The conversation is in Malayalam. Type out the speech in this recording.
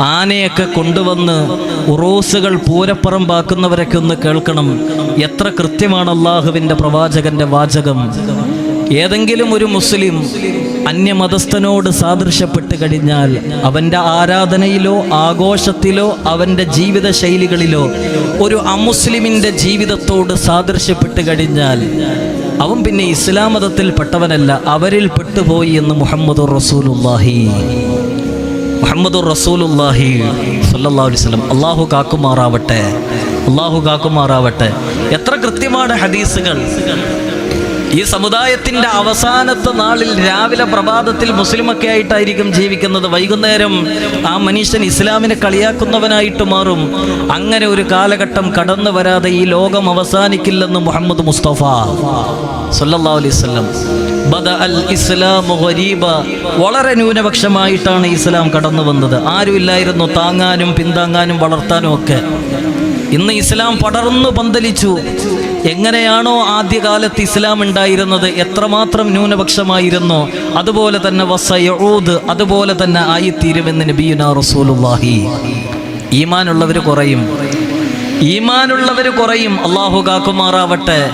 ആനയൊക്കെ കൊണ്ടുവന്ന് ഉറോസുകൾ പൂരപ്പറമ്പാക്കുന്നവരൊക്കെ ഒന്ന് കേൾക്കണം. എത്ര കൃത്യമാണ് അള്ളാഹുവിന്റെ പ്രവാചകന്റെ വാചകം. ഏതെങ്കിലും ഒരു മുസ്ലിം അന്യമതസ്ഥനോട് സാദൃശ്യപ്പെട്ട് കഴിഞ്ഞാൽ അവന്റെ ആരാധനയിലോ ആഘോഷത്തിലോ അവന്റെ ജീവിത ശൈലികളിലോ ഒരു അമുസ്ലിമിന്റെ ജീവിതത്തോട് സാദൃശ്യപ്പെട്ട് കഴിഞ്ഞാൽ അവൻ പിന്നെ ഇസ്ലാം മതത്തിൽപ്പെട്ടവനല്ല അവരിൽ പെട്ടുപോയി എന്ന് മുഹമ്മദ് റസൂലുല്ലാഹി മുഹമ്മദ് റസൂലുല്ലാഹി സല്ലല്ലാഹു അലൈഹി വസല്ലം. അള്ളാഹു കാക്കുമാറാവട്ടെ. അള്ളാഹു കാക്കുമാറാവട്ടെ. എത്ര കൃത്യമാണ് ഹദീസുകൾ? ഈ സമുദായത്തിന്റെ അവസാനത്തെ നാളിൽ രാവിലെ പ്രഭാതത്തിൽ മുസ്ലിമൊക്കെ ആയിട്ടായിരിക്കും ജീവിക്കുന്നത്. വൈകുന്നേരം ആ മനുഷ്യൻ ഇസ്ലാമിനെ കളിയാക്കുന്നവനായിട്ട് മാറും. അങ്ങനെ ഒരു കാലഘട്ടം കടന്നു വരാതെ ഈ ലോകം അവസാനിക്കില്ലെന്ന് മുഹമ്മദ് മുസ്തഫ ഇസ്ലാമു ഗരീബ. വളരെ ന്യൂനപക്ഷമായിട്ടാണ് ഇസ്ലാം കടന്നു വന്നത്. ആരുമില്ലായിരുന്നു താങ്ങാനും പിന്താങ്ങാനും വളർത്താനും ഒക്കെ. ഇന്ന് ഇസ്ലാം പടർന്നു പന്തലിച്ചു. എങ്ങനെയാണോ ആദ്യകാലത്ത് ഇസ്ലാം ഉണ്ടായിരുന്നത്? എത്രമാത്രം ന്യൂനപക്ഷമായിരുന്നോ? അതുപോലെ തന്നെ വസയൂദ് അതുപോലെ തന്നെ ആയിത്തീരുമെന്ന് നബിയുന റസൂലുല്ലാഹി ഈമാനുള്ളവർ കുറയും. ഈമാനുള്ളവർ കുറയും. അള്ളാഹു കാക്കുമാറാവട്ടെ.